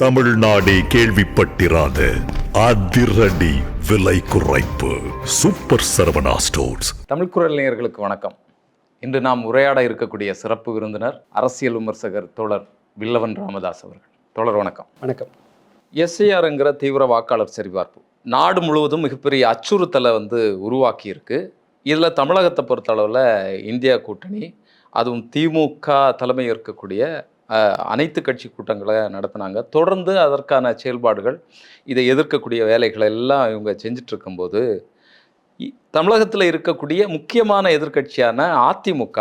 தமிழ்நாடே கேள்விப்பட்டிராத அதிரடி விலை குறைப்பு. Super Saravana stores. தமிழ் குரல் நேயர்களுக்கு வணக்கம். இன்று நாம் உரையாட இருக்கக்கூடிய சிறப்பு விருந்தினர் அரசியல் விமர்சகர் தோழர் வில்லவன் ராமதாஸ் அவர்கள். தோழர் வணக்கம். வணக்கம். எஸ்ஐஆருங்கிற தீவிர வாக்காளர் சரிபார்ப்பு. நாடு முழுவதும் மிகப்பெரிய அச்சுறுத்தலை வந்து உருவாக்கி இருக்கு இதில் தமிழகத்தை பொறுத்தளவில் இந்தியா கூட்டணி அதுவும் திமுக தலைமை அஹ், அனைத்து கட்சி கூட்டங்களை நடத்தினாங்க. தொடர்ந்து அதற்கான செயல்பாடுகள் இதை எதிர்க்கக்கூடிய வேலைகளை எல்லாம் இவங்க செஞ்சிட்ருக்கும்போது தமிழகத்தில் இருக்கக்கூடிய முக்கியமான எதிர்க்கட்சியான அதிமுக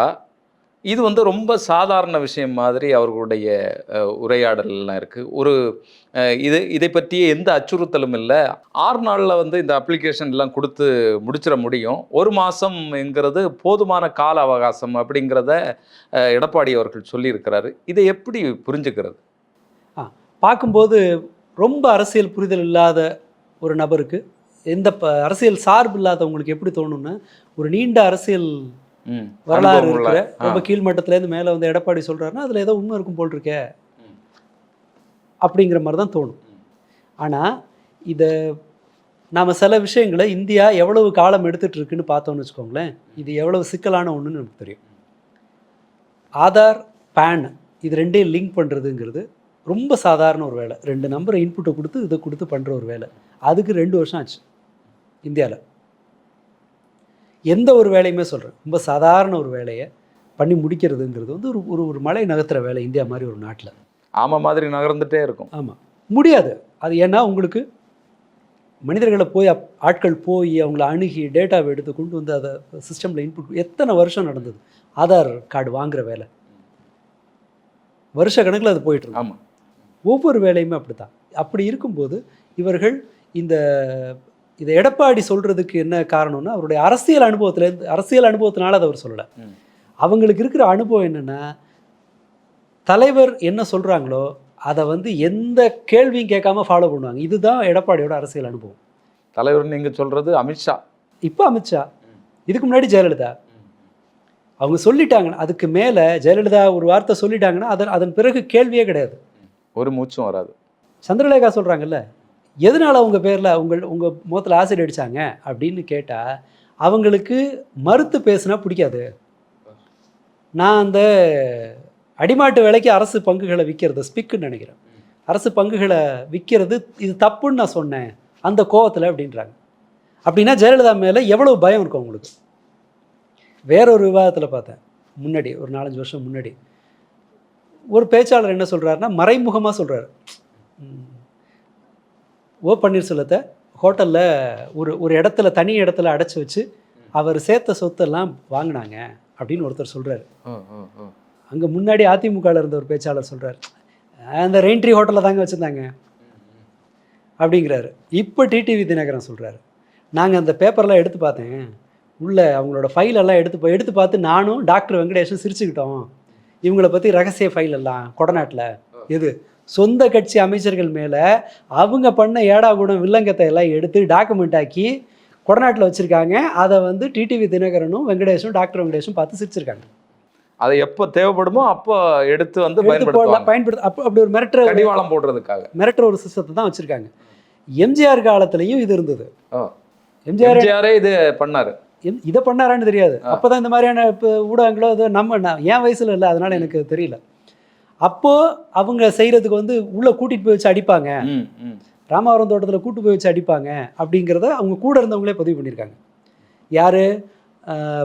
இது வந்து ரொம்ப சாதாரண விஷயம் மாதிரி அவர்களுடைய உரையாடல்லாம் இருக்குது ஒரு இது இதை பற்றிய எந்த அச்சுறுத்தலும் இல்லை. ஆறு நாளில் வந்து இந்த அப்ளிகேஷன் எல்லாம் கொடுத்து முடிச்சிட முடியும். ஒரு மாதம்ங்கிறது போதுமான கால அவகாசம் அப்படிங்கிறத எடப்பாடி அவர்கள் சொல்லியிருக்கிறாரு. இதை எப்படி புரிஞ்சுக்கிறது? பார்க்கும்போது ரொம்ப அரசியல் புரிதல் இல்லாத ஒரு நபருக்கு எந்த ப அரசியல் சார்பு இல்லாதவங்களுக்கு எப்படி தோணும்னா ஒரு நீண்ட அரசியல் வரலாறு இருக்கிற. ரொம்ப கீழ்மட்டத்துலேருந்து மேலே வந்து எடப்பாடி சொல்கிறாருன்னா அதில் ஏதோ உண்மை இருக்கும் போல் இருக்கே அப்படிங்கிற மாதிரி தான் தோணும். ஆனால் இதை நாம் சில விஷயங்களை இந்தியா எவ்வளவு காலம் எடுத்துட்டு இருக்குன்னு பார்த்தோம்னு வச்சுக்கோங்களேன் இது எவ்வளவு சிக்கலான ஒன்றுன்னு நமக்கு தெரியும். ஆதார் பேன் இது ரெண்டையும் லிங்க் பண்ணுறதுங்கிறது ரொம்ப சாதாரண ஒரு வேலை. ரெண்டு நம்பரை இன்புட்டை கொடுத்து இதை கொடுத்து பண்ணுற ஒரு வேலை. அதுக்கு ரெண்டு வருஷம் ஆச்சு இந்தியாவில் எந்த ஒரு வேலையுமே சொல்கிறேன் ரொம்ப சாதாரண ஒரு வேலையை பண்ணி முடிக்கிறதுங்கிறது வந்து ஒரு ஒரு ஒரு மலை நகர்த்துற வேலை இந்தியா மாதிரி ஒரு நாட்டில். ஆமை மாதிரி நகர்ந்துட்டே இருக்கும். ஆமாம் முடியாது. அது ஏன்னா உங்களுக்கு மனிதர்களை போய் அப்- ஆட்கள் போய் அவங்கள அணுகி டேட்டாவை எடுத்து கொண்டு வந்து அதை சிஸ்டமில் இன்புட் எத்தனை வருஷம் நடந்தது? ஆதார் கார்டு வாங்குற வேலை. வருஷ கணக்கில் அது போயிட்டு இருக்கு. ஆமாம் ஒவ்வொரு வேலையுமே அப்படித்தான். அப்படி இருக்கும்போது இவர்கள் இந்த இதை எடப்பாடி சொல்றதுக்கு என்ன காரணம்னா அவருடைய அரசியல் அனுபவத்திலேருந்து அரசியல் அனுபவத்தினால அதை அவர் சொல்லலை. அவங்களுக்கு இருக்கிற அனுபவம் என்னன்னா தலைவர் என்ன சொல்றாங்களோ அதை வந்து எந்த கேள்வியும் கேட்காம ஃபாலோ பண்ணுவாங்க. இதுதான் எடப்பாடியோட அரசியல் அனுபவம். தலைவர் நீங்கள் சொல்கிறது அமித்ஷா. இப்போ அமித்ஷா. இதுக்கு முன்னாடி ஜெயலலிதா. அவங்க சொல்லிட்டாங்க. அதுக்கு மேலே ஜெயலலிதா ஒரு வார்த்தை சொல்லிட்டாங்கன்னா அதன் அதன் பிறகு கேள்வியே கிடையாது. ஒரு மூச்சும் வராது. சந்திரலேகா சொல்கிறாங்கல்ல எதனால் அவங்க பேரில் உங்கள் உங்கள் முகத்தில் ஆசிட் அடித்தாங்க அப்படின்னு கேட்டால் அவங்களுக்கு மறுத்து பேசுனா பிடிக்காது. நான் அந்த அடிமாட்டு விலைக்கு அரசு பங்குகளை விற்கிறது ஸ்பிக்குன்னு நினைக்கிறேன். அரசு பங்குகளை விற்கிறது இது தப்புன்னு நான் சொன்னேன். அந்த கோவத்தில் அப்படின்றாங்க. அப்படின்னா ஜெயலலிதா மேலே எவ்வளோ பயம் இருக்கும் உங்களுக்கு? வேறொரு விவாதத்தில் பார்த்தேன். முன்னாடி ஒரு நாலஞ்சு வருஷம் முன்னாடி. ஒரு பேச்சாளர் என்ன சொல்கிறாருன்னா மறைமுகமாக சொல்கிறாரு ஓ பன்னீர்செல்வத்தை ஹோட்டலில் ஒரு ஒரு இடத்துல தனி இடத்துல அடைச்சி வச்சு அவர் சேர்த்த சொத்தெல்லாம் வாங்கினாங்க அப்படின்னு ஒருத்தர் சொல்கிறாரு அங்கே முன்னாடி அதிமுகவில் இருந்த ஒரு பேச்சாளர் சொல்கிறார் அந்த ரெயின்ட்ரி ஹோட்டலில் தாங்க வச்சுருந்தாங்க அப்படிங்கிறாரு. இப்போ டிடிவி தினகரன் சொல்கிறாரு நாங்கள் அந்த பேப்பர்லாம் எடுத்து பார்த்தேன். உள்ள அவங்களோட ஃபைல் எல்லாம் எடுத்து எடுத்து பார்த்து நானும் டாக்டர் வெங்கடேஷும் சிரிச்சுக்கிட்டோம். இவங்கள பற்றி ரகசிய ஃபைல் எல்லாம் கொடநாட்டில். எது? சொந்த கட்சி அமைச்சர்கள் மேலே அவங்க பண்ண ஏடா குணம் வில்லங்கத்தை எல்லாம் எடுத்து டாக்குமெண்ட் ஆக்கி கொடநாட்டில் வச்சுருக்காங்க. அதை வந்து டிடிவி தினகரனும் வெங்கடேஷும் டாக்டர் வெங்கடேஷும் பார்த்து சிரிச்சிருக்காங்க. அதை எப்போ தேவைப்படுமோ அப்போ எடுத்து வந்து பயன்படுத்த அப்போ அப்படி ஒரு மிரட்டுற கடிவாளம் போடுறதுக்காக. மிரட்டுற ஒரு சிஸ்டத்தை தான் வச்சுருக்காங்க. எம்ஜிஆர் காலத்துலேயும் இது இருந்தது. எம்ஜிஆர் எம்ஜிஆரே இது பண்ணாரு. இதை பண்ணாரான்னு தெரியாது. ஆ. அப்பதான் இந்த மாதிரியான இப்போ ஊடகங்களோ இது நம்ம நான் என் வயசுல இல்லை அதனால எனக்கு தெரியல. அப்போ அவங்க செய்யறதுக்கு வந்து உள்ள கூட்டிட்டு போய் வச்சு அடிப்பாங்க. ராமவரம் தோட்டத்தில் கூட்டு போய் வச்சு அடிப்பாங்க அப்படிங்கிறத அவங்க கூட இருந்தவங்களே பதிவு பண்ணியிருக்காங்க யாரு?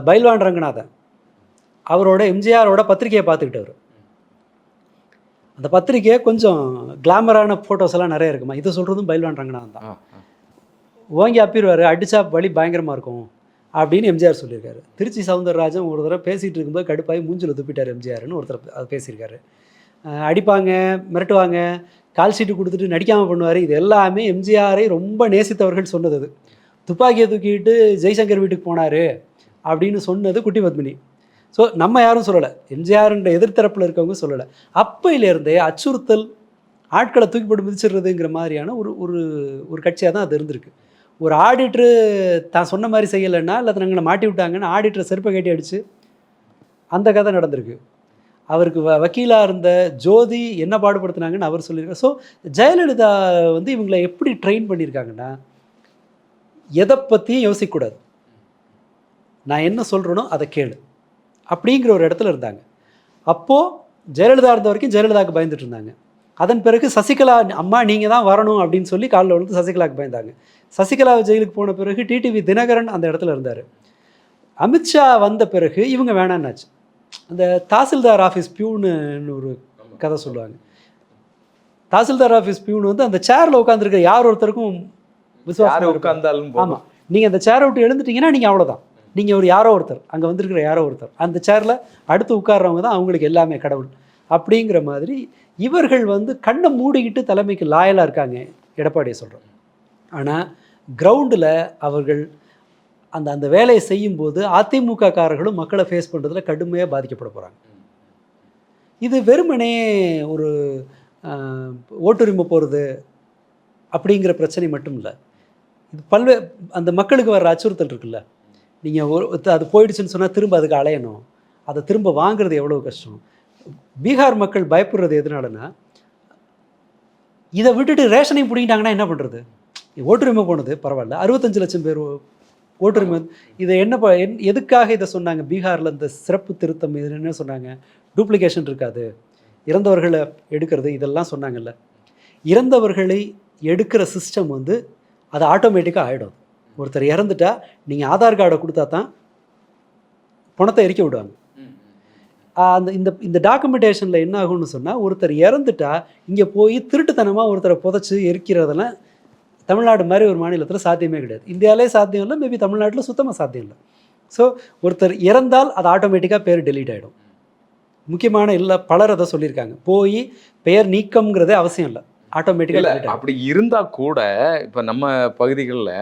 பைல்வான் ரங்கநாதன். அவரோட எம்ஜிஆரோட பத்திரிக்கையை பார்த்துக்கிட்டவர். அந்த பத்திரிக்கையை கொஞ்சம் கிளாமரான ஃபோட்டோஸ் எல்லாம் நிறைய இருக்குமா? இதை சொல்கிறதும் பைல்வான் ரங்கநாதன் தான். ஓங்கி அப்பிடுவார் அடிச்சா வலி பயங்கரமாக இருக்கும் அப்படின்னு எம்ஜிஆர் சொல்லியிருக்காரு. திருச்சி சவுந்தரராஜன் ஒரு தடவை பேசிகிட்டு இருக்கும்போது கடுப்பாகி மூஞ்சில் துப்பிட்டார் எம்ஜிஆர்னு ஒருத்தர் அது பேசியிருக்காரு. அடிப்பாங்க மிரட்டுவாங்க கால் ஷீட்டு கொடுத்துட்டு நடிக்காமல் பண்ணுவார். இது எல்லாமே எம்ஜிஆரை ரொம்ப நேசித்தவர்கள் சொன்னது அது. துப்பாக்கியை தூக்கிட்டு ஜெய்சங்கர் வீட்டுக்கு போனார் அப்படின்னு சொன்னது குட்டி பத்மினி. ஸோ நம்ம யாரும் சொல்லலை. எம்ஜிஆர்ன்ற எதிர்த்தரப்பில் இருக்கவங்க சொல்லலை. அப்பையிலேருந்தே அச்சுறுத்தல் ஆட்களை தூக்கி போட்டு மிதிச்சிடுறதுங்கிற மாதிரியான ஒரு ஒரு ஒரு கட்சியாக தான் அது இருந்திருக்கு. ஒரு ஆடிட்ரு தான் சொன்ன மாதிரி செய்யலைன்னா இல்லை தங்களை மாட்டி விட்டாங்கன்னு ஆடிட்டரை செருப்பை கட்டி அடித்து அந்த கதை நடந்திருக்கு. அவருக்கு வ வக்கீலாக இருந்த ஜோதி என்ன பாடுபடுத்துனாங்கன்னு அவர் சொல்லியிருக்காரு. ஸோ ஜெயலலிதா வந்து இவங்களை எப்படி ட்ரெயின் பண்ணியிருக்காங்கன்னா எதை பற்றியும் யோசிக்கக்கூடாது. நான் என்ன சொல்கிறேனோ அதை கேளு. அப்படிங்கிற ஒரு இடத்துல இருந்தாங்க. அப்போது ஜெயலலிதா இருந்த வரைக்கும் ஜெயலலிதாவுக்கு பயந்துட்டு இருந்தாங்க. அதன் பிறகு சசிகலா அம்மா நீங்கள் தான் வரணும் அப்படின்னு சொல்லி காலில் விழுந்து சசிகலாவுக்கு பயந்தாங்க. சசிகலா ஜெயிலுக்கு போன பிறகு டிடிவி தினகரன் அந்த இடத்துல இருந்தார். அமித்ஷா வந்த பிறகு இவங்க வேணான்னாச்சு. அந்த தாசில்தார் ஆஃபீஸ் பியூன்னு ஒரு கதை சொல்லுவாங்க. தாசில்தார் ஆஃபீஸ் பியூன் வந்து அந்த சேரில் உட்காந்துருக்க யார் ஒருத்தருக்கும் யாரு விசுவாசம் போதும். ஆமாம் நீங்கள் அந்த சேரை விட்டு எழுந்துட்டீங்கன்னா நீங்கள் அவ்வளோதான் நீங்கள் ஒரு யாரோ ஒருத்தர் அங்கே வந்திருக்கிற யாரோ ஒருத்தர். அந்த சேரில் அடுத்து உட்கார்றவங்க தான் அவங்களுக்கு எல்லாமே கடவுள். அப்படிங்கிற மாதிரி இவர்கள் வந்து கண்ணை மூடிக்கிட்டு தலைமைக்கு லாயலாக இருக்காங்க எடப்பாடியை சொல்கிறோம் ஆனால் கிரவுண்டில் அவர்கள் அந்த அந்த வேலையை செய்யும்போது அதிமுக காரர்களும் மக்களை ஃபேஸ் பண்ணுறதுல கடுமையாக பாதிக்கப்பட போகிறாங்க இது வெறுமனே ஒரு ஓட்டுரிமை போகிறது அப்படிங்கிற பிரச்சனை மட்டும் இல்லை. இது பல்வே அந்த மக்களுக்கு வர அச்சுறுத்தல் இருக்குல்ல. நீங்கள் ஒரு அது போயிடுச்சுன்னு சொன்னால் திரும்ப அதுக்கு அலையணும். அதை திரும்ப வாங்குறது எவ்வளோ கஷ்டம்? பீகார் மக்கள் பயப்படுறது எதனாலனா இதை விட்டுட்டு ரேஷனையும் பிடிங்கிட்டாங்கன்னா என்ன பண்ணுறது ஓட்டுரிமை போனது பரவாயில்ல. அறுபத்தஞ்சு லட்சம் பேர் ஓட்டுரிமை இதை என்ன எதுக்காக இதை சொன்னாங்க? பீகாரில் இந்த சிறப்பு திருத்தம் இது என்ன சொன்னாங்க. டூப்ளிகேஷன் இருக்காது. இறந்தவர்களை எடுக்கிறது இதெல்லாம் சொன்னாங்கல்ல. இறந்தவர்களை எடுக்கிற சிஸ்டம் வந்து அது ஆட்டோமேட்டிக்காக ஆகிடும் ஒருத்தர் இறந்துட்டா நீங்கள் ஆதார் கார்டை கொடுத்தா தான் பணத்தை எரிக்க விடுவாங்க. அந்த இந்த இந்த டாக்குமெண்டேஷனில் என்ன ஆகும்னு சொன்னால் ஒருத்தர் இறந்துட்டா இங்கே போய் திருட்டுத்தனமாக ஒருத்தரை புதைச்சி எரிக்கிறதெல்லாம் தமிழ்நாடு மாதிரி ஒரு மாநிலத்தில் சாத்தியமே கிடையாது. இந்தியாவிலே சாத்தியம் இல்லை மேபி தமிழ்நாட்டில் சுத்தமாக சாத்தியம் இல்லை. ஸோ ஒருத்தர் இறந்தால் அது ஆட்டோமேட்டிக்காக பேர் டெலீட் ஆகிடும் முக்கியமான இல்லை பலர் அதை சொல்லியிருக்காங்க. போய் பெயர் நீக்கம்ங்கிறதே அவசியம் இல்லை. ஆட்டோமேட்டிக்காக அப்படி இருந்தா கூட இப்ப நம்ம பகுதிகளில்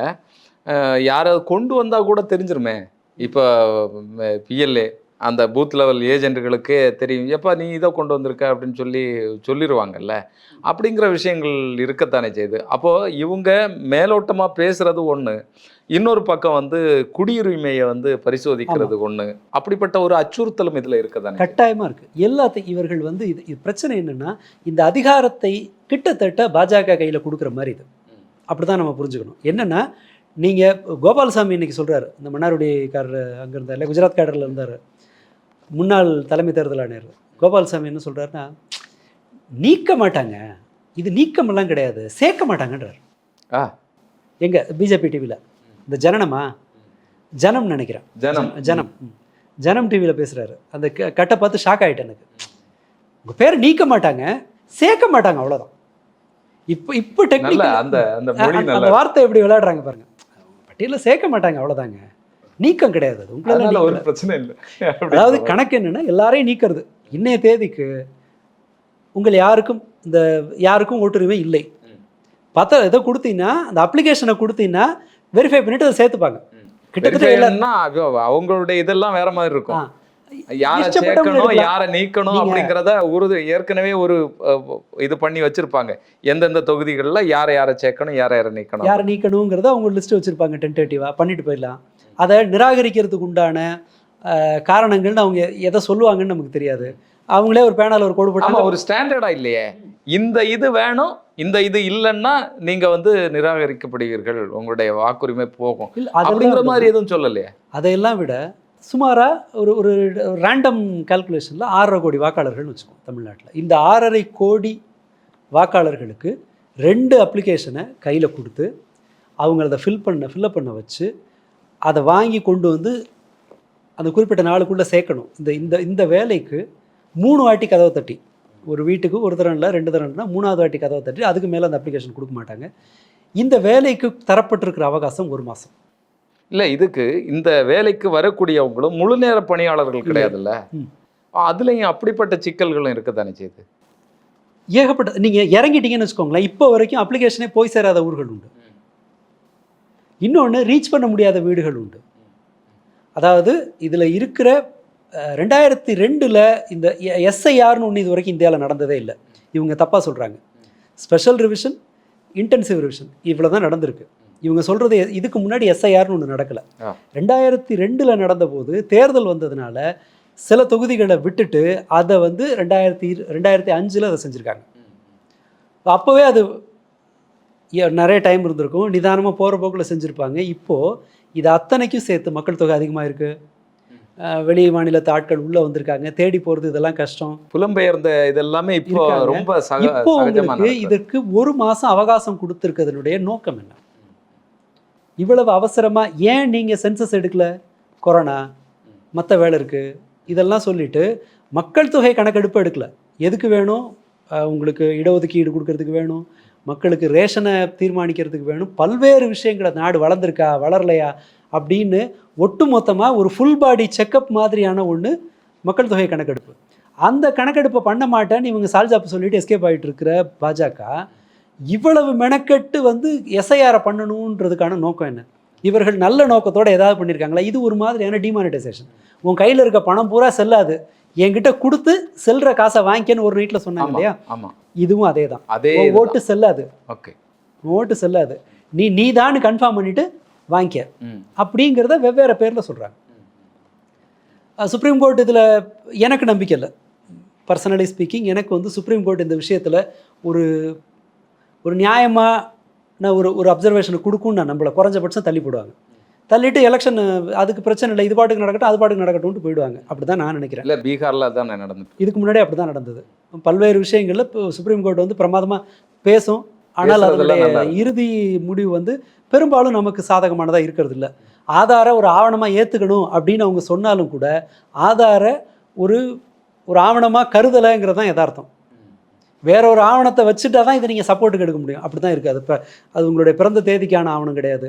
யாராவது கொண்டு வந்தா கூட தெரிஞ்சிருமே. இப்போ பிஎல்ஏ அந்த பூத் லெவல் ஏஜென்ட்டுகளுக்கே தெரியும். எப்பா நீ இதை கொண்டு வந்திருக்க? அப்படின்னு சொல்லி சொல்லிடுவாங்கல்ல அப்படிங்கிற விஷயங்கள் இருக்கத்தானே செய்யுது. அப்போ இவங்க மேலோட்டமா பேசுறது ஒண்ணு. இன்னொரு பக்கம் வந்து குடியுரிமையை வந்து பரிசோதிக்கிறது ஒண்ணு. அப்படிப்பட்ட ஒரு அச்சுறுத்தலும் இதுல இருக்கத்தானே கட்டாயமாக இருக்குது எல்லாத்தையும் இவர்கள் வந்து இது இது பிரச்சனை என்னென்னா இந்த அதிகாரத்தை கிட்டத்தட்ட பாஜக கையில் கொடுக்குற மாதிரி இது. அப்படி தான் நம்ம புரிஞ்சுக்கணும். என்னென்னா நீங்கள் கோபாலசாமி இன்னைக்கு சொல்கிறாரு இந்த மன்னாருடையக்காரர் அங்கே இருந்தார் குஜராத் காடரில் இருந்தார். முன்னாள் தலைமை தேர்தல் ஆணையர் கோபாலசாமி என்ன சொல்கிறாருன்னா நீக்க மாட்டாங்க. இது நீக்கமெல்லாம் கிடையாது. சேர்க்க மாட்டாங்கன்றார். ஆ. எங்க? பிஜேபி டிவியில் இந்த ஜனனமா? ஜனம் நினைக்கிறேன். ஜனம். ஜனம். ஜனம் டிவியில் பேசுகிறாரு அந்த க- கட்டை பார்த்து ஷாக் ஆகிட்டேன் எனக்கு. உங்கள் பேர் நீக்க மாட்டாங்க. சேர்க்க மாட்டாங்க அவ்வளோதான் இப்போ இப்போ டெக்னிக்கல் அந்த அந்த வார்த்தை எப்படி விளையாடுறாங்க பாருங்க. பட்டியலில் சேர்க்க மாட்டாங்க அவ்வளோதாங்க நீக்கம் கிடையாது. அது அதனால ஒரு. பிரச்சனை இல்லை. அதாவது கணக்கு என்னன்னா எல்லாரையும் நீக்கிறது. இன்னைய தேதிக்கு உங்கள் யாருக்கும் இந்த யாருக்கும் ஓட்டுரிமை இல்லை. பார்த்தா எதை கொடுத்தீங்கன்னா அந்த அப்ளிகேஷனை கொடுத்தீங்கன்னா வெரிஃபை பண்ணிட்டு அதை சேர்த்துப்பாங்க. கிட்டத்தட்ட அவ- அவங்களுடைய இதெல்லாம் வேற மாதிரி. இருக்கும். யாரை சேர்க்கணும். யாரை நீக்கணும் அப்படிங்கிறத உறுதி ஏற்கனவே ஒரு இது பண்ணி வச்சிருப்பாங்க. எந்தெந்த தொகுதிகள்ல யாரை யாரை சேர்க்கணும் யாரை யாரை நீக்கணும்? யாரை நீக்கணுங்கிறத அவங்க லிஸ்ட் வச்சுருப்பாங்க டென்டேட்டிவாக பண்ணிட்டு போயிடலாம். அதை நிராகரிக்கிறதுக்கு உண்டான காரணங்கள்னு அவங்க எதை சொல்லுவாங்கன்னு நமக்கு தெரியாது. அவங்களே ஒரு பேனல் ஒரு கோடு போட்டாங்க ஒரு ஸ்டாண்டர்டா இல்லையே. இந்த இது வேணும் இந்த இது இல்லைன்னா நீங்க வந்து நிராகரிக்கப்படுவீர்கள். உங்களுடைய வாக்குரிமை போகும். அப்படிங்கிற மாதிரி எதுவும் சொல்லலையே? அதையெல்லாம் விட சுமாராக ஒரு ஒரு ரேண்டம் கால்குலேஷனில் ஆறரை கோடி வாக்காளர்கள்னு வச்சுக்கோம் தமிழ்நாட்டில். இந்த ஆறரை கோடி வாக்காளர்களுக்கு ரெண்டு அப்ளிகேஷனை கையில் கொடுத்து அவங்க அதை ஃபில் பண்ண ஃபில்லப் பண்ண வச்சு அதை வாங்கி கொண்டு வந்து அந்த குறிப்பிட்ட நாளுக்குள்ளே சேர்க்கணும். இந்த இந்த இந்த வேலைக்கு மூணு வாட்டி கதவை தட்டி. ஒரு வீட்டுக்கு ஒரு தரம் இல்லை ரெண்டு தரம் இல்லைனா மூணாவது வாட்டி கதவை தட்டி அதுக்கு மேலே அந்த அப்ளிகேஷன் கொடுக்க மாட்டாங்க. இந்த வேலைக்கு தரப்பட்டிருக்கிற அவகாசம் ஒரு மாதம் இல்ல இதுக்கு இந்த வேலைக்கு வரக்கூடியவங்களும் முழு நேர பணியாளர்கள் கிடையாதுல்ல? ம். அதுலயும் அப்படிப்பட்ட சிக்கல்களும் இருக்கத்தானே செய்யுது ஏகப்பட்ட நீங்கள் இறங்கிட்டீங்கன்னு வச்சுக்கோங்களேன் இப்போ வரைக்கும் அப்ளிகேஷனே போய் சேராத ஊர்கள் உண்டு. இன்னொன்று ரீச் பண்ண முடியாத வீடுகள் உண்டு. அதாவது இதில் இருக்கிற ரெண்டாயிரத்தி ரெண்டில் இந்த எஸ்ஐஆர்னு ஒன்று இது வரைக்கும் இந்தியாவில் நடந்ததே இல்லை. இவங்க தப்பாக சொல்கிறாங்க ஸ்பெஷல் ரிவிஷன் இன்டென்சிவ் ரிவிஷன் இவ்வளோ தான் நடந்திருக்கு. இவங்க சொல்கிறது இதுக்கு முன்னாடி எஸ்ஐஆர்னு ஒன்று நடக்கலை. ரெண்டாயிரத்தி ரெண்டில் நடந்தபோது தேர்தல் வந்ததுனால சில தொகுதிகளை விட்டுட்டு அதை வந்து ரெண்டாயிரத்தி ரெண்டாயிரத்தி அஞ்சில் அதை செஞ்சுருக்காங்க. அப்போவே அது நிறைய டைம் இருந்திருக்கும். நிதானமாக போகிற போக்கில் செஞ்சுருப்பாங்க. இப்போது இது அத்தனைக்கும் சேர்த்து மக்கள் தொகை அதிகமாக இருக்குது வெளி மாநிலத்து ஆட்கள் உள்ளே வந்திருக்காங்க. தேடி போகிறது இதெல்லாம் கஷ்டம். புலம்பெயர்ந்த இதெல்லாமே இப்போ. ரொம்ப இப்போ உங்களுக்கு. இதற்கு ஒரு மாதம் அவகாசம் கொடுத்துருக்கிறதுனுடைய நோக்கம் என்ன? இவ்வளவு அவசரமா ஏன் நீங்கள் சென்சஸ் எடுக்கல? கொரோனா மற்ற வேலை இருக்குது இதெல்லாம் சொல்லிட்டு மக்கள் தொகை கணக்கெடுப்பு எடுக்கல. எதுக்கு வேணும்? உங்களுக்கு இடஒதுக்கீடு கொடுக்கறதுக்கு வேணும். மக்களுக்கு ரேஷனை தீர்மானிக்கிறதுக்கு வேணும். பல்வேறு விஷயங்களை நாடு வளர்ந்துருக்கா வளரலையா அப்படின்னு ஒட்டுமொத்தமாக ஒரு ஃபுல் பாடி செக்கப் மாதிரியான ஒன்று மக்கள் தொகை கணக்கெடுப்பு. அந்த கணக்கெடுப்பை பண்ண மாட்டேன்னு இவங்க சால்ஜாப்பு சொல்லிட்டு எஸ்கேப் ஆகிட்டு இருக்கிற பாஜக இவ்வளவு மெனக்கெட்டு வந்து எஸ்ஐஆரை பண்ணணுன்றதுக்கான நோக்கம் என்ன? இவர்கள் நல்ல நோக்கத்தோடு ஏதாவது பண்ணியிருக்காங்களா இது ஒரு மாதிரியான டிமானிட்டைசேஷன் உன் கையில் இருக்க பணம் பூரா செல்லாது. என்கிட்ட கொடுத்து செல்ற காசை வாங்கிக்கன்னு ஒரு நைட்டில் சொன்னாங்க இல்லையா? இதுவும் அதே தான் அதே ஓட்டு செல்லாது. ஓகே. ஓட்டு செல்லாது. நீ நீ தான் கன்ஃபார்ம் பண்ணிட்டு வாங்கிக்க. அப்படிங்கிறத வெவ்வேறு பேரில் சொல்கிறாங்க சுப்ரீம் கோர்ட் இதில் எனக்கு நம்பிக்கை இல்லை. பர்சனலி ஸ்பீக்கிங் எனக்கு வந்து சுப்ரீம் கோர்ட் இந்த விஷயத்தில் ஒரு ஒரு நியாயமான ஒரு ஒரு அப்சர்வேஷனை கொடுக்கும்னு நான் நம்பல. குறைஞ்சபட்சம் தள்ளி போடுவாங்க. தள்ளிட்டு எலெக்ஷன் அதுக்கு பிரச்சனை இல்லை இது பாட்டுக்கு நடக்கட்டும் அது பாட்டுக்கு நடக்கட்டும்னு போயிடுவாங்க. அப்படி தான் நான் நினைக்கிறேன். இல்ல பீகார்ல தான் நடந்தது இதுக்கு முன்னாடி அப்படி தான் நடந்தது. பல்வேறு விஷயங்களில் இப்போ சுப்ரீம் கோர்ட் வந்து பிரமாதமாக பேசும். ஆனால் அதனுடைய இருக்கும். இறுதி முடிவு வந்து பெரும்பாலும் நமக்கு சாதகமானதாக இருக்கிறது இல்லை. ஆதார ஒரு ஆவணமாக ஏற்றுக்கணும் அப்படின்னு அவங்க சொன்னாலும் கூட ஆதார ஒரு ஒரு ஆவணமாக கருதலைங்கிறது தான் யதார்த்தம். வேற ஒரு ஆவணத்தை வச்சுட்டா தான் இதை நீங்கள் சப்போர்ட்டுக்கு எடுக்க முடியும். அப்படி தான் இருக்குது அது அது உங்களுடைய பிறந்த தேதிக்கான ஆவணம் கிடையாது.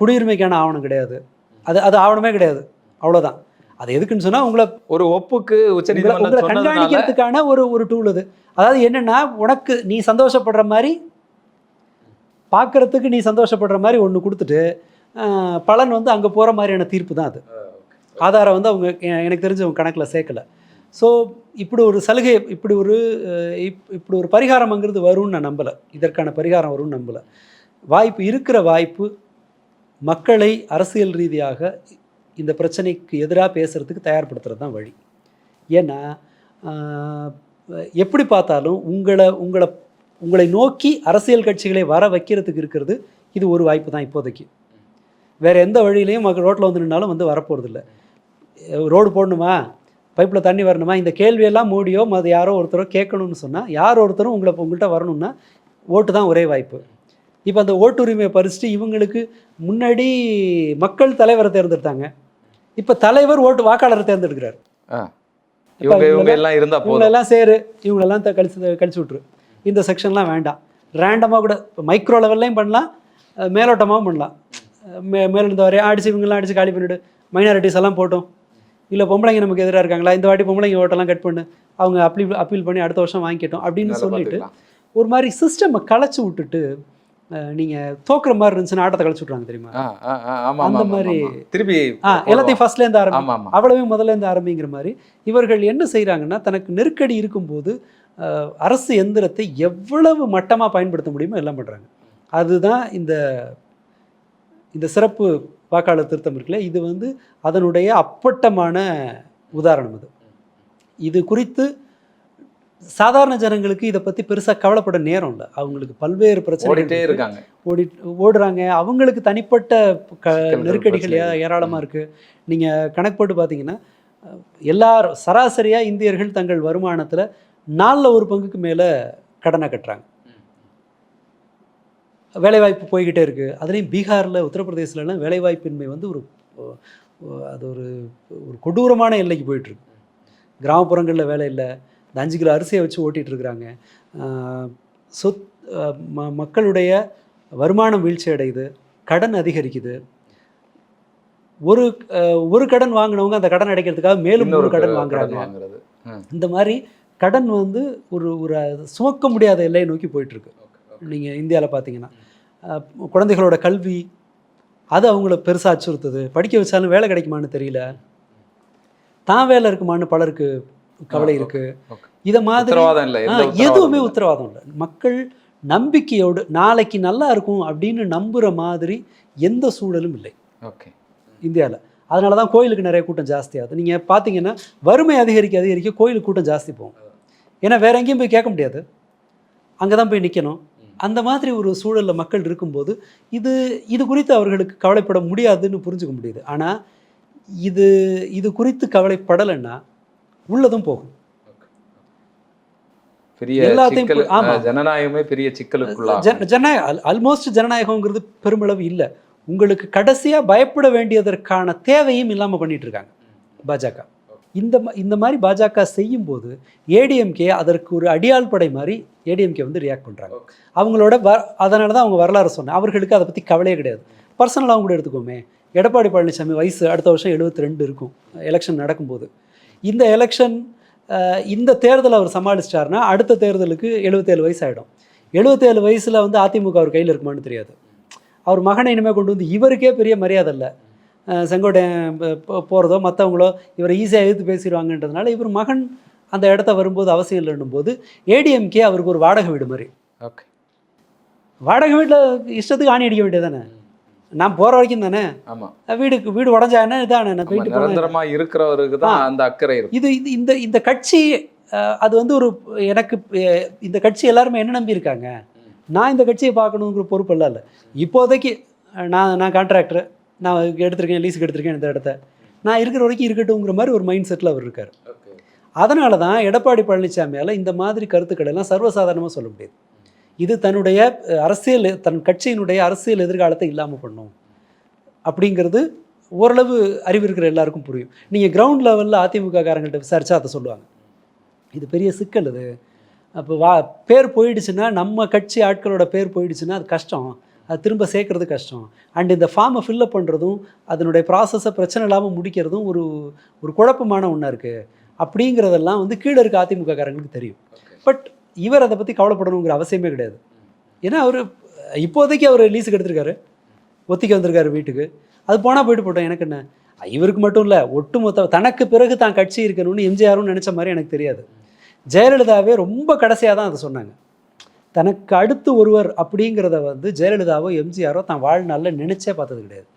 குடியுரிமைக்கான ஆவணம் கிடையாது. அது அது ஆவணமே கிடையாது. அவ்வளோதான் அது எதுக்குன்னு சொன்னால் உங்களை ஒரு ஒப்புக்கு உங்களை உங்களை கண்காணிக்கிறதுக்கான ஒரு ஒரு டூல் அது. அதாவது என்னன்னா உனக்கு நீ சந்தோஷப்படுற மாதிரி பார்க்கறதுக்கு நீ சந்தோஷப்படுற மாதிரி ஒன்று கொடுத்துட்டு பலன் வந்து அங்கே போகிற மாதிரியான தீர்ப்பு தான் அது. ஆதாரம் வந்து அவங்க எனக்கு தெரிஞ்சு அவங்க கணக்கில் சேர்க்கல. ஸோ இப்படி ஒரு சலுகை இப்படி ஒரு இப்- இப்படி ஒரு பரிகாரம்ங்கிறது வரும்னு நான் நம்பலை. இதற்கான பரிகாரம் வரும்னு நம்பலை. வாய்ப்பு இருக்கிற வாய்ப்பு மக்களை அரசியல் ரீதியாக இந்த பிரச்சனைக்கு எதிராக பேசுகிறதுக்கு தயார்படுத்துகிறது தான் வழி. ஏன்னா எப்படி பார்த்தாலும் உங்களை உங்களை உங்களை நோக்கி அரசியல் கட்சிகளை வர வைக்கிறதுக்கு இருக்கிறது இது ஒரு வாய்ப்பு தான் இப்போதைக்கு. வேற எந்த வழியிலையும் மக்கள் ரோட்டில் வந்து நின்னாலும் வந்து வரப்போகிறதில்ல ரோடு போடணுமா? பைப்பில் தண்ணி வரணுமா? இந்த கேள்வியெல்லாம் மோடியோ அது யாரோ ஒருத்தரோ கேட்கணும்னு சொன்னால் யார் ஒருத்தரும் உங்களை உங்கள்கிட்ட வரணும்னா ஓட்டு தான் ஒரே வாய்ப்பு. இப்போ அந்த ஓட்டுரிமையை பறிச்சுட்டு இவங்களுக்கு முன்னாடி மக்கள் தலைவரை தேர்ந்தெடுத்தாங்க. இப்போ தலைவர் ஓட்டு வாக்காளரை தேர்ந்தெடுக்கிறார். இவங்க எல்லாம் இவங்களெல்லாம் சேரு இவங்களெல்லாம் கழிச்சு கழிச்சு விட்ரு இந்த செக்ஷன்லாம் வேண்டாம். ரேண்டமாக கூட இப்போ மைக்ரோ லெவல்லையும் பண்ணலாம் மேலோட்டமாகவும் பண்ணலாம். மே மேலிருந்த வரையும் அடிச்சு இவங்கெல்லாம் அடிச்சு காலி பண்ணிவிடு. மைனாரிட்டிஸ் எல்லாம் போட்டோம். இல்லை பொம்பளைங்க நமக்கு எதிராக இருக்காங்களா? இந்த வாட்டி பொம்பளைங்க ஓட்டெல்லாம் கட் பண்ணு. அவங்க அப்பீல் அப்பீல் பண்ணி அடுத்த வருஷம் வாங்கிக்கிட்டோம். அப்படின்னு சொல்லிட்டு. ஒரு மாதிரி சிஸ்டமை களைச்சு விட்டுட்டு நீங்கள் தோக்குற மாதிரி இருந்துச்சுன்னா ஆட்டத்தை கழிச்சு விட்றாங்க தெரியுமா? அந்த மாதிரி-. திருப்பி எல்லாத்தையும் ஃபர்ஸ்ட்லேருந்து ஆரம்பி ஆமா ஆமா. அவ்வளவே முதல்ல இருந்து ஆரம்பிங்கிற மாதிரி இவர்கள் என்ன செய்கிறாங்கன்னா தனக்கு நெருக்கடி இருக்கும்போது அரசு எந்திரத்தை எவ்வளவு மட்டமாக பயன்படுத்த முடியுமோ எல்லாம் பண்ணுறாங்க அதுதான் இந்த இந்த சிறப்பு வாக்காளர் திருத்தம் இருக்குல்ல இது வந்து அதனுடைய அப்பட்டமான உதாரணம் இது இது குறித்து சாதாரண ஜனங்களுக்கு இதை பற்றி பெருசாக கவலைப்பட நேரம் இல்லை. அவங்களுக்கு பல்வேறு இருக்கு. இருக்காங்க. ஓடி ஓடுறாங்க. அவங்களுக்கு தனிப்பட்ட க நெருக்கடிகள். ஏராளமாக இருக்குது நீங்கள் கணக்கு போட்டு பார்த்தீங்கன்னா எல்லாரும் சராசரியாக இந்தியர்கள் தங்கள் வருமானத்தில் நாலில் ஒரு பங்குக்கு மேலே கடனை கட்டுறாங்க. வேலைவாய்ப்பு போய்கிட்டே இருக்குது அதுலேயும் பீகாரில் உத்தரப்பிரதேசலலாம் வேலைவாய்ப்பின்மை வந்து ஒரு அது ஒரு ஒரு கொடூரமான எல்லைக்கு போயிட்டுருக்கு. கிராமப்புறங்களில் வேலை இல்லை. இந்த அஞ்சு கிலோ அரிசியை வச்சு ஓட்டிகிட்டு இருக்கிறாங்க. சொத் ம- மக்களுடைய வருமானம் வீழ்ச்சி அடையுது. கடன் அதிகரிக்குது. ஒரு ஒரு கடன் வாங்கினவங்க அந்த கடன் அடைக்கிறதுக்காக மேலும் ஒரு கடன் வாங்குறாங்க. இந்த மாதிரி கடன் வந்து ஒரு ஒரு சுமக்க முடியாத எல்லையை நோக்கி போயிட்டுருக்கு. நீங்கள் இந்தியாவில் பார்த்தீங்கன்னா குழந்தைகளோட கல்வி அது அவங்கள பெருசாக அச்சுறுத்துது. படிக்க வச்சாலும் வேலை கிடைக்குமான்னு தெரியல. தான் வேலை இருக்குமான்னு பலருக்கு கவலை இருக்கு. இதை மாதிரி எதுவுமே. உத்தரவாதம் இல்லை. மக்கள் நம்பிக்கையோடு நாளைக்கு நல்லா இருக்கும் அப்படின்னு நம்புகிற மாதிரி எந்த சூழலும் இல்லை. ஓகே. இந்தியாவில் அதனால தான் கோயிலுக்கு நிறைய கூட்டம் ஜாஸ்தியாகுது நீங்கள் பார்த்தீங்கன்னா வறுமை அதிகரிக்க அதிகரிக்க கோயிலுக்கு கூட்டம் ஜாஸ்தி போகும். ஏன்னா வேற எங்கேயும் போய் கேட்க முடியாது. அங்கே தான் போய் நிற்கணும் அந்த மாதிரி ஒரு சூழலில் மக்கள் இருக்கும்போது இது இது குறித்து அவர்களுக்கு கவலைப்பட முடியாதுன்னு புரிஞ்சுக்க முடியுது. ஆனால் இது இது குறித்து கவலைப்படலைன்னா உள்ளதும் போகும். பெரிய எல்லாத்தையும் ஜனநாயகமே பெரிய சிக்கலுக்குள்ளா ஜன ஜனநாயகம் ஆல்மோஸ்ட் ஜனநாயகங்கிறது பெருமளவு இல்லை. உங்களுக்கு கடைசியாக பயப்பட வேண்டியதற்கான தேவையும் இல்லாமல் பண்ணிட்டு இருக்காங்க. பாஜக. இந்த இந்த மாதிரி பாஜக செய்யும்போது ஏடிஎம்கே அதற்கு ஒரு அடியாள் படை மாதிரி ஏடிஎம்கே வந்து ரியாக்ட் பண்ணுறாங்க அவங்களோட வ அதனால தான் அவங்க வரலாறு சொன்னேன். அவர்களுக்கு அதை பற்றி கவலையே கிடையாது. பர்சனலாகவும் கூட எடுத்துக்கோமே. எடப்பாடி பழனிசாமி வயசு அடுத்த வருஷம் 72 ரெண்டு இருக்கும். எலெக்ஷன் நடக்கும்போது. இந்த எலெக்ஷன் இந்த தேர்தலை அவர் சமாளிச்சிட்டாருன்னா அடுத்த தேர்தலுக்கு 77 வயசு ஆகிடும் 77 வயசில் வந்து அதிமுக அவர் கையில் இருக்குமான்னு தெரியாது. அவர் மகனை இனிமேல் கொண்டு வந்து இவருக்கே பெரிய மரியாதை இல்லை. செங்கோட்டையன் போகிறதோ மற்றவங்களோ இவரை ஈஸியாக எதிர்த்து பேசிடுவாங்கன்றதுனால இவர் மகன் அந்த இடத்த வரும்போது அவசியம் இல்லைன்னும் போது ஏடிஎம்கே அவருக்கு ஒரு வாடகை வீடு மாதிரி. ஓகே. வாடகை வீட்டில் இஷ்டத்துக்கு ஆணி அடிக்க வேண்டியது தானே? நான் போகிற வரைக்கும் தானே? ஆமா. வீடுக்கு வீடு உடஞ்சா என்ன? இதானே நான் போயிட்டு நிரந்தரமா இருக்கிறவருக்கு தான் அந்த அக்கறை இருக்கு இது இது இந்த இந்த கட்சி அது வந்து ஒரு எனக்கு இந்த கட்சி எல்லாருமே என்ன நம்பி இருக்காங்க? நான் இந்த கட்சியை பார்க்கணுங்கிற பொறுப்பெல்லாம் இல்லை. இப்போதைக்கு நான் நான் கான்ட்ராக்டர் நான் எடுத்திருக்கேன் லீஸுக்கு எடுத்திருக்கேன் இந்த இடத்த. நான் இருக்கிற வரைக்கும் இருக்கட்டும்ங்கிற மாதிரி ஒரு மைண்ட் செட்டில் அவர் இருக்கார். அதனால தான் எடப்பாடி பழனிசாமியால் இந்த மாதிரி கருத்துக்கள் எல்லாம் சர்வசாதாரணமாக சொல்ல முடியாது. இது தன்னுடைய அரசியல் தன் கட்சியினுடைய அரசியல் எதிர்காலத்தை இல்லாமல் பண்ணும். அப்படிங்கிறது ஓரளவு அறிவு இருக்கிற எல்லாருக்கும் புரியும். நீங்கள் கிரவுண்ட் லெவலில் அதிமுக காரங்கள்ட்ட விசாரிச்சா அதை சொல்லுவாங்க. இது பெரிய சிக்கல் இது. அப்போ வா பேர் போயிடுச்சுன்னா நம்ம கட்சி ஆட்களோட பேர் போயிடுச்சுன்னா அது கஷ்டம். அது திரும்ப சேர்க்கறது கஷ்டம். அண்ட் இந்த ஃபார்மை ஃபில்லப் பண்ணுறதும் அதனுடைய ப்ராசஸை பிரச்சனை இல்லாமல் முடிக்கிறதும் ஒரு ஒரு குழப்பமான ஒன்றா இருக்குது அப்படிங்கிறதெல்லாம் வந்து கீழே இருக்க அதிமுக காரங்களுக்கு தெரியும் பட் இவர் அதை பற்றி கவலைப்படணுங்கிற அவசியமே கிடையாது. ஏன்னா அவர் இப்போதைக்கு அவர் லீஸுக்கு எடுத்திருக்காரு. ஒத்திக்க வந்திருக்காரு வீட்டுக்கு. அது போனால் போயிட்டு போட்டோம். எனக்கு என்ன? இவருக்கு மட்டும் இல்லை ஒட்டுமொத்த தனக்கு பிறகு தான் கட்சி இருக்கணும்னு எம்ஜிஆரும் நினச்ச மாதிரி எனக்கு தெரியாது. ஜெயலலிதாவே ரொம்ப கடைசியாக தான் அதை சொன்னாங்க. தனக்கு அடுத்து ஒருவர் அப்படிங்கிறத வந்து ஜெயலலிதாவோ எம்ஜிஆரோ தான் வாழ்நாளில் நினச்சே பார்த்தது கிடையாது.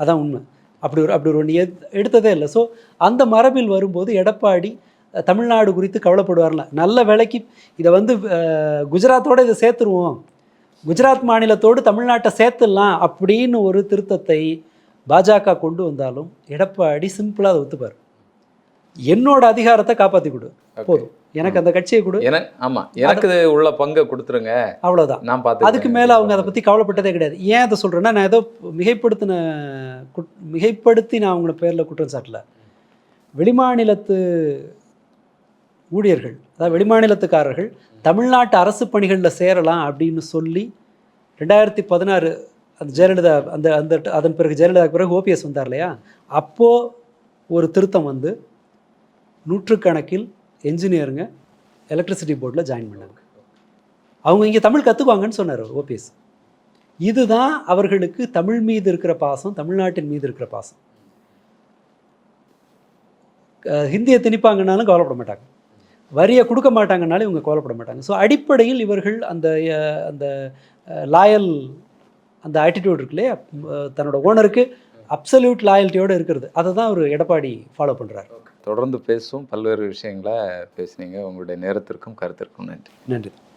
அதான் உண்மை. அப்படி ஒரு அப்படி ஒரு ஒன்று எடுத்ததே இல்லை. ஸோ அந்த மரபில் வரும்போது எடப்பாடி தமிழ்நாடு குறித்து கவலைப்படுவார்ல. நல்ல வேலைக்கு இதை வந்து குஜராத்தோடு இதை சேர்த்துருவோம். குஜராத் மாநிலத்தோடு தமிழ்நாட்டை சேர்த்துடலாம் அப்படின்னு ஒரு திருத்தத்தை பாஜக கொண்டு வந்தாலும் எடப்பாடி சிம்பிளாக அதை ஒத்துப்பார். என்னோட அதிகாரத்தை காப்பாற்றி கொடு. போதும். எனக்கு அந்த கட்சியை கொடு. எனக்கு ஆமா. எனக்கு உள்ள பங்கை கொடுத்துருங்க. அவ்வளோதான் நான் பார்த்து அதுக்கு மேலே அவங்க அதை பற்றி கவலைப்பட்டதே கிடையாது. ஏன் அதை சொல்கிறேன்னா நான் ஏதோ மிகைப்படுத்தின மிகைப்படுத்தி நான் அவங்கள பேரில் குற்றம் சாட்டல. வெளிமாநிலத்து ஊழியர்கள் அதாவது வெளிமாநிலத்துக்காரர்கள் தமிழ்நாட்டு அரசு பணிகளில் சேரலாம் அப்படின்னு சொல்லி ரெண்டாயிரத்தி பதினாறு அந்த ஜெயலலிதா அந்த அந்த அதன் பிறகு ஜெயலலிதா பிறகு ஓபிஎஸ் வந்தார் இல்லையா? அப்போது ஒரு திருத்தம் வந்து நூற்றுக்கணக்கில் என்ஜினியருங்க எலக்ட்ரிசிட்டி போர்டில் ஜாயின் பண்ணாங்க. அவங்க இங்கே தமிழ் கற்றுக்குவாங்கன்னு சொன்னார் ஓபிஎஸ் இதுதான் அவர்களுக்கு தமிழ் மீது இருக்கிற பாசம் தமிழ்நாட்டின் மீது இருக்கிற பாசம். ஹிந்தியை திணிப்பாங்கன்னாலும் கவலைப்பட மாட்டாங்க. வரியை கொடுக்க மாட்டாங்கனாலும் இவங்க கவலைப்பட மாட்டாங்க. ஸோ அடிப்படையில் இவர்கள் அந்த அந்த லாயல் அந்த ஆட்டிடியூட் இருக்கு இல்லையா? தன்னோட ஓனருக்கு அப்சல்யூட் லாயல்ட்டியோடு இருக்கிறது. அதை தான் அவர் எடப்பாடி ஃபாலோ பண்ணுறாரு தொடர்ந்து பேசும் பல்வேறு விஷயங்களை பேசுனீங்க. உங்களுடைய நேரத்திற்கும் கருத்திற்கும் நன்றி. நன்றி.